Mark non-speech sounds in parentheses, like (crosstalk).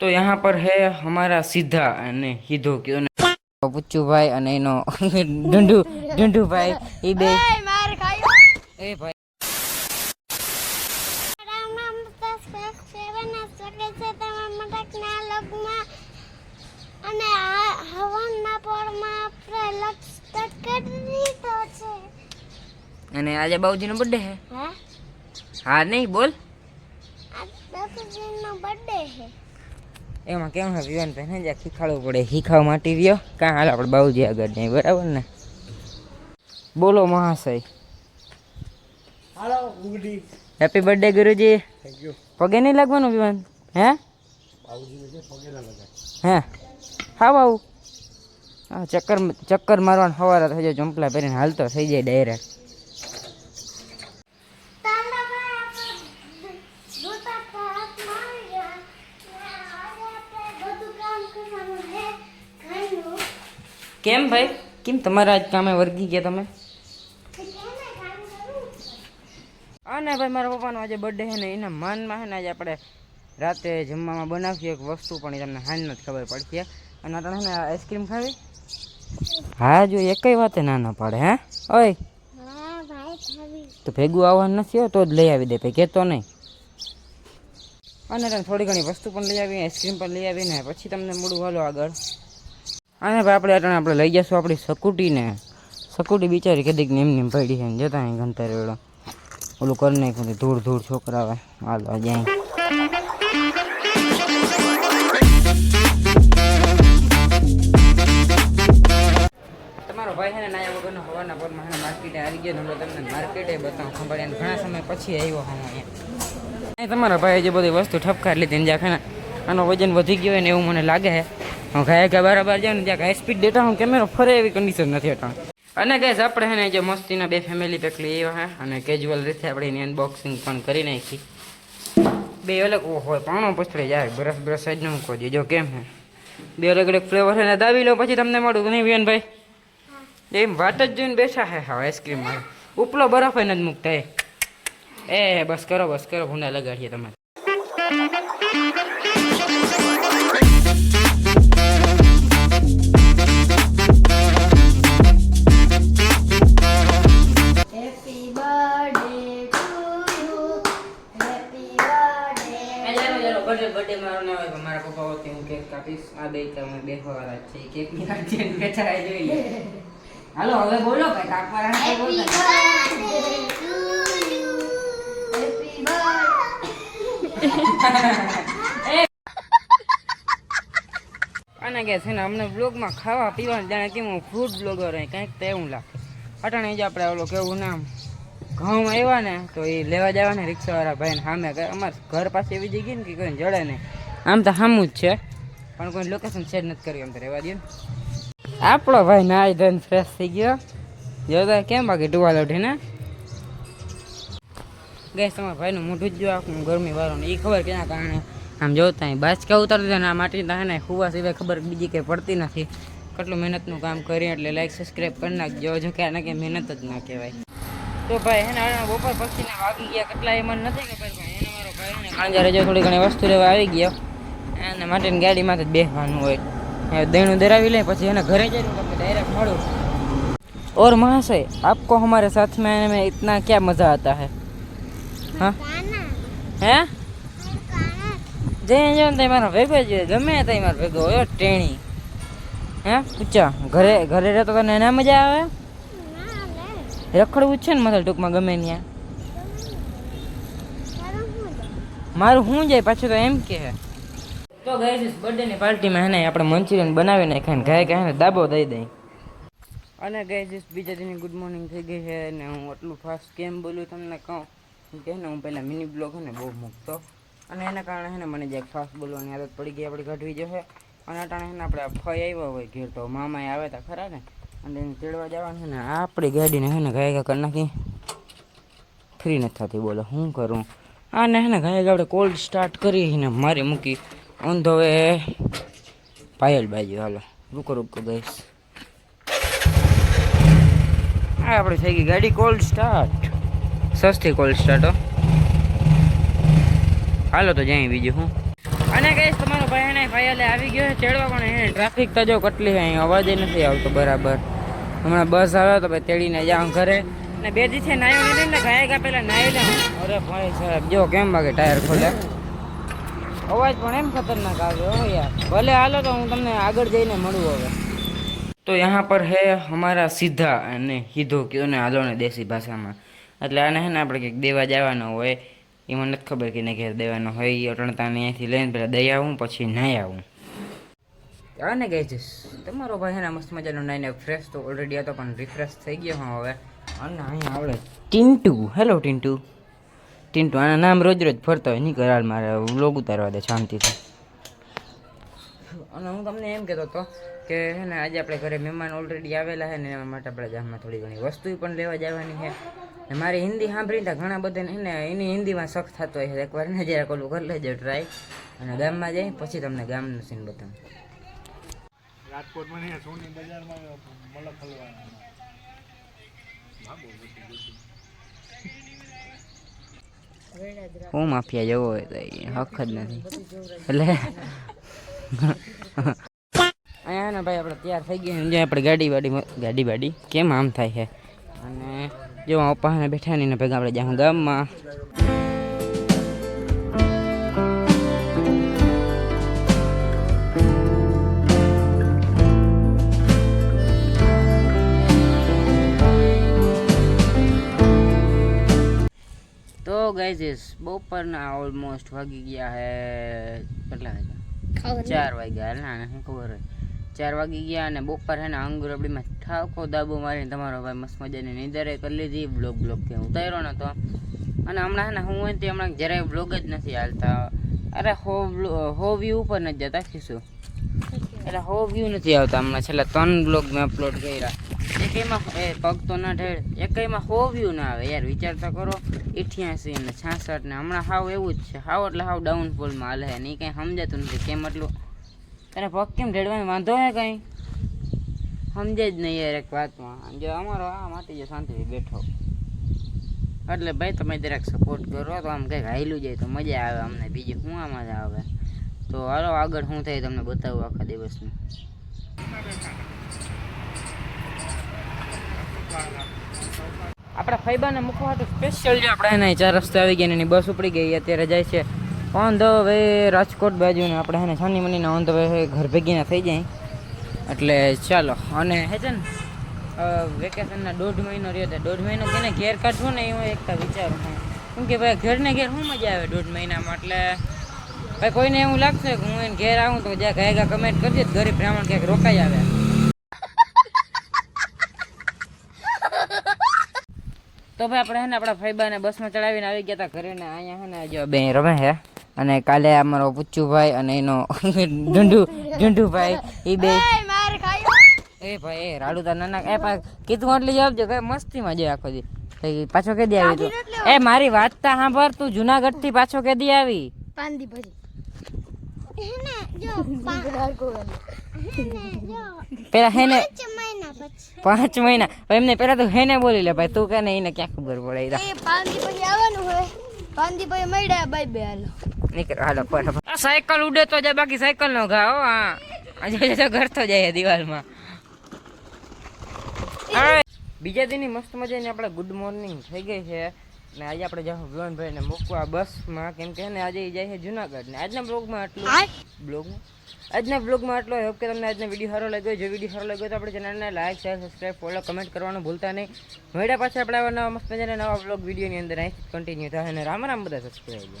તો यहाँ पर है हमारा सीधा અને સીધો કયો ને પુચ્ચુભાઈ અને એનો ઢંઢુ ઢંઢુભાઈ એ બે માર ખાયો એ ભાઈ રામ નામ સબસ્ક્રાઇબ સેવન શકે છે તમારા મટકના લગમાં અને આ હવનના પોળમાં આપણે લક્ષ કરી દીધો છે અને આજે બાઉજીનો બર્થડે હે હા હા નહીં બોલ આ દસજીનો બર્થડે છે એમાં કેમ વિવાન વિવાનભાઈ ને જ્યાં શીખાડવું પડે. શીખાવા માટે રહ્યો. કાં હાલ આપણે બાઉજી આગળ નહીં બરાબર ને? બોલો મહાશય. હાલો ગુડી હેપી બર્થડે ગુરુજી. થેન્ક યુ પગે નહીં લાગવાનું વિવાન? હે? બાબુજીને પગે ના લગાય. હે? હા બાબુ હા ચક્કર ચક્કર મારવાનું સવારે થઈ જાય ચંપલા પહેરીને હાલતો થઈ જાય ડાયરેક્ટ તાંડા ભાઈ આપણે જોતા હતા હાથમાં આવી ગયા ને આજે આપણે બધું કામ કરવાનું છે ઘરનું કેમ ભાઈ? કેમ તમારા આજ કામે વર્ગી ગયા તમે? તો કેને કામ કરવું હા ને ભાઈ, મારા પપ્પાનો આજે બર્થડે છે ને એના માનમાં છે ને આજે આપણે રાતે જમવામાં બનાવીએ એક વસ્તુ, પણ એ તમને હાલ નથી ખબર પડશે અને અટાણે છે ને આઈસ્ક્રીમ ખાવી? હા, જો એકઈ વાતે ના ના પાડે, હે. ઓય. હા ભાઈ ખાવી તો ભેગું આવવાનું નથી હોય તો જ લઈ આવી દે, ભાઈ કહેતો નહીં. અને તને થોડી ઘણી વસ્તુ પણ લઈ આવી આઈસ્ક્રીમ પણ લઈ આવીને પછી તમને મળું હાલો આગળ. અને ભાઈ આપણે અટાણે આપણે લઈ જઈશું આપણી સકુટીને સકુટી બિચારી કદીક ને નેમ પડી છે જતા અહીં ઘંટા રેડો ઓલું કરી નાખ્યું ધૂળ ધૂળ છોકરા આવે હાલો જાય. ભાઈ છે ને નાયા હવાના પરમાં છે આવી ગયો ને તમને માર્કેટે બતાવું એને ઘણા સમય પછી આવ્યો હું અહીંયા. અહીં તમારા ભાઈ જે બધી વસ્તુ ઠપકાર લીધી ને જ્યાં આનો વજન વધી ગયો હોય ને એવું મને લાગે છે. હું ઘાય ઘા બરાબર જાઉં ને ત્યાં હાઈ સ્પીડ ડેટા હું કેમેરો ફરે એવી કન્ડિશન નથી હતા. અને ગેસ આપણે છે ને જે મસ્તીના બે ફેમિલી પેક લઈ આવ્યા છે અને કેજ્યુઅલ રીતે આપણે એની અનબોક્સિંગ પણ કરી નાખી. બે અલગ, ઓહો, પાણો પછડે જાય બ્રશ બ્રશ સાઈડ ન મૂકવો જો કેમ છે બે અલગ અલગ ફ્લેવર છે ને, દાબી લો, પછી તમને મળું, નહીં વિયનભાઈ એમ વાત જ જોઈને બેઠા હે હા આઈસ્ક્રીમમાં ઉપલો બરફ એને જ મૂકતા એ, બસ કરો બસ કરો, ભૂંડા લગાડીએ તમે બેસવાવાળા જ છે કેકની કાઢીએ ને બેઠા જોઈએ. હાલો હવે બોલો ભાઈ યુ હેપી બર્થડે અને કે છે ને અમને બ્લોગમાં ખાવા પીવાનું જાણે કે હું ફૂડ બ્લોગર હોય કંઈક તો એવું લાગે. અટાણે જ આપણે ઓલો કેવું નામ ઘઉં આવ્યા ને તો એ લેવા જવા ને રિક્ષાવાળા ભાઈને સામે. અમારે ઘર પાસે એવી જગ્યા ને કે કોઈ જડે નહીં. આમ તો સામું જ છે. પણ કોઈ લોકેશન શેર નથી કર્યું એમ તો રહેવા દે આપણો ભાઈ નાઈ ધન ફ્રેશ થઈ ગયો. જોતા કેમ બાકી ટુવાલ ઉઠીને ગેસ તમારા ભાઈનું મોઢું જ જો આખું ગરમી વાળું એ ખબર કેના કારણે? આમ જોતા બાચકા ઉતારી દીધા ને આ માટી ના ને હુવા સિવાય ખબર બીજી કંઈ પડતી નથી. કેટલું મહેનતનું કામ કરીએ એટલે લાઈક સબસ્ક્રાઈબ કરી નાખજો. જો કે આને કંઈ મહેનત જ ના કહેવાય. તો ભાઈ એના બપોર પછીના વાગી ગયા. કેટલા એ મને નથી ખબર ભાઈ એને મારો ભાઈ કાંજારે જો થોડી ઘણી વસ્તુ લેવા આવી ગયો. એને માટેની ગાડીમાં જ બેસવાનું હોય હવે દહીણું દરાવી લે પછી એને ઘરે જઈને તમને ડાયરેક્ટ મળું और महाशय आपको हमारे साथ में आने में इतना क्या मज़ा आता है हाँ કાના हैं કાના જઈ જાવ તો મારો ભેગો જ હોય. ગમે તે મારો ભેગો હોય ટેણી હે પૂછા ઘરે ઘરે રહેતો તને એના મજા આવે ના લે રખડવું જ છે ને માથે ટૂંકમાં ગમે ત્યાં તારું શું છે મારું શું જાય પાછું તો એમ કે તો ગઈ બર્થડે ની પાર્ટીમાં હે આપણે મંચુરિયન બનાવી ખાઈને ગાય ગાય દાબો દઈ દઈ. અને ગઈ બીજા દિને ગુડ મોર્નિંગ થઈ ગઈ છે ને હું આટલું ફાસ્ટ કેમ બોલું તમને કહું? કે ને, હું પહેલાં મિની બ્લોગ ને બહુ મૂકતો. અને એના કારણે છે ને, મને જે ફાસ્ટ બોલવાની આદત પડી ગઈ, આપણે કાઢવી જશે અને અટાણે છે ને, આપણે ફઈ આવ્યા હોય ઘેર તો મામા આવે તા ખરા ને? અને એને તેડવા જવાનું છે ને, આપણી ગાડીને છે ને, ગાય ગા કરી નાખી. ફ્રી નથી થતી, બોલો શું કરું? આને હે ને, ગાય આપણે કોલ્ડ સ્ટાર્ટ કરી ને મારી મૂકી. On way. પાયલ બાજુ, હાલો. રૂકો રૂકો ગઈશ આ આપણે થઈ ગઈ ગાડી કોલ્ડ સ્ટાર્ટ. સસ્તી કોલ્ડ સ્ટાર્ટ હાલો તો જાય બીજું હું. અને કહીશ તમારો ભાઈ એને ભાઈ આવી ગયો ચડવા, પણ એને ટ્રાફિક તો જો કેટલી છે અવાજ નથી આવતો બરાબર. હમણાં બસ આવ્યો તો ભાઈ તેડીને જાઉં ઘરે. ને બે દિવસે નાયો નથી ને ગાય ગા પેલા નાઈ લઉં અરે ભાઈ સાહેબ, જો કેમ વાગે ટાયર ખોલે? અવાજ પણ એમ ખતરનાક આવે હો યાર. ભલે હાલો તો હું તમને આગળ જઈને મળું હવે. તો યહાં પર હે અમારા સીધા અને સીધો કયો ને હાલોને દેશી ભાષામાં. એટલે આને હે ને આપણે કંઈક દેવા જવાનો હોય એ મને નથી ખબર કે ઘેર દેવાનો હોય એ અટણતાને અહીંયાથી લઈને પહેલાં દઈ આવું પછી નહીં આવું. અને ગઈ તમારો ભાઈ એના મસ્ત મજાનો નાઈને ફ્રેશ તો ઓલરેડી હતો પણ રિફ્રેશ થઈ ગયો હવે. અને અહીંયા આવડે ટીન્ટુ હેલો ટીન્ટુ ટિન્ટુ આના નામ રોજ રોજ ફરતો હોય નહીં કરાલ મારે વ્લોગ ઉતારવા દે શાંતિથી અને હું તમને એમ કહેતો હતો કે હે ને આજે આપણે ઘરે મહેમાન ઓલરેડી આવેલા છે ને એના માટે આપણે ગામમાં થોડી ઘણી વસ્તુ પણ લેવા જવાની છે ને મારી હિન્દી સાંભળીને તો ઘણા બધાને ને એની હિન્દીમાં શખ થતો હોય છે એકવાર ને જરાક ઓલું કરી લેજો ટ્રાય અને ગામમાં જઈ પછી તમને ગામનું સીન બતાવું રાજકોટમાં નહીં સોની બજારમાં મલક હલવા હું માફિયા જવો હોય તો હક જ નથી. એટલે અહીંયા ને ભાઈ આપણે તૈયાર થઈ ગયા. જ્યાં આપણે ગાડી વાડી ગાડી વાડી કેમ આમ થાય છે? અને જો પપ્પાને બેઠા ને ભેગા આપણે જ્યાં ગામમાં. ગાઈઝ બપોરના ઓલમોસ્ટ વાગી ગયા હે કેટલા વાગ્યા? ચાર વાગ્યા ના ને શું ખબર હોય? ચાર વાગી ગયા અને બપોર હે ને અંગુરબડીમાં ઠાકો દાબો મારીને તમારો ભાઈ મસ્ત મજાની નીંદરે કરી લીધી બ્લોગ બ્લોગ કે ઉતાર્યો તો અને હમણાં હે ને હું હોય તે હમણાં જરાય બ્લોગ જ નથી હાલતા. અરે હો હો વ્યૂ ઉપર નથી જતા ખીશું એટલે હો વ્યૂ નથી આવતા હમણાં છેલ્લા ત્રણ બ્લોગ મેં અપલોડ કર્યા. એકમાં એ પગ તો ના ઢેળ એકમાં હો વ્યૂ ના આવે યાર. વિચાર તો કરો, ઇઠ્યાસી ને છાસઠ ને હમણાં હાવ એવું જ છે. હાવ એટલે હાવ ડાઉનફોલમાં હાલે છે. નહીં કંઈ સમજાતું નથી કેમ એટલું તને પગ કેમ ઢેળવાનો વાંધો હે કંઈ? સમજે જ નહીં યાર એક વાતમાં. જો અમારો આ માટી જો શાંતિથી બેઠો. એટલે ભાઈ તમે જરાક સપોર્ટ કરો. તો આમ કંઈક હાયલું જાય તો મજા આવે અમને. બીજી શું આમાં જ આવે? તો હાલો આગળ શું થાય તમને બતાવું આખા દિવસનું. આપણા ફાઈબાને મૂકવા તો સ્પેશિયલ જે આપણે એના ચાર રસ્તે આવી ગયા એની બસ ઉપડી ગઈ, અત્યારે જાય છે ઓન ધ વે રાજકોટ બાજુ ને આપણે એને છાની મનીના ઓન ધ વે ઘર ભેગીના થઈ જાય. એટલે ચાલો, અને હે છે ને વેકેશનના દોઢ મહિનો રહ્યો હતો દોઢ મહિનો કેને ઘેર કાઢવો ને એ હું એકતા વિચારું છું. કેમ કે ભાઈ ઘરને ઘેર શું મજા આવે દોઢ મહિનામાં? એટલે ભાઈ કોઈને એવું લાગશે કે હું એને ઘેર આવું તો જ્યાં ગાયગા કમેન્ટ કરજે ગરીબ બ્રાહ્મણ ક્યાંક રોકાઈ આવે. તો ભાઈ આપણે હે ને આપણા ફૈબાને બસમાં ચડાવીને આવી ગયા હતા ઘરે ને અહીંયા હે ને જો બે રમે છે અને કાલે અમારો પુચ્ચુભાઈ અને એનો (laughs) ઢુંઢુ ઢુંઢુભાઈ એ બે. એ ભાઈ એ રાડુ તાર નાના એ પા કીધું એટલે જવાબ જો કઈ મસ્તીમાં જાય આખો દી. પાછો કેદી આવી તું? એ મારી વાત તા સાંભળ તું જુનાગઢથી પાછો કેદી આવી? પાંદી ભરી. જો (laughs) પેલા હેને પાંચ મહિના એમને પેલા તો હેને બોલી લે ભાઈ તું કે ને એને ક્યાં ખબર પડે એ પાંદી પછી આવવાનું હોય. પાંદી પછી મળ્યા બાય બે હાલો. નીકળો હાલો ફટાફટ સાયકલ ઉડે તો જાય બાકી સાયકલ નો ઘા હો હા. આજે ઘર તો જાય દિવાલમાં. બીજા દિનની મસ્ત મજાની આપણે ગુડ મોર્નિંગ થઈ ગઈ છે. ને આજે આપણે જાઉં વિવાનભાઈ ને મૂકવા બસમાં. કેમ કે ને આજે જાય છે જુનાગઢ ને. આજના બ્લોગમાં આટલું. બ્લોગમાં? આજના બ્લોગમાં આટલો. હોપ કે તમને આજનો વીડિયો સારો લાગ્યો. જો વીડિયો સારો લાગ્યો તો આપણે ચેનલને like share subscribe follow comment કરવાનું ભૂલતા નહીં. મળ્યા પાછા આપણે આવા નવા મસ્ત મજાના નવા બ્લોગ વિડીયોની અંદર. અહીં કન્ટિન્યુ થાય અને રામ રામ બધા સબસ્ક્રાઈબ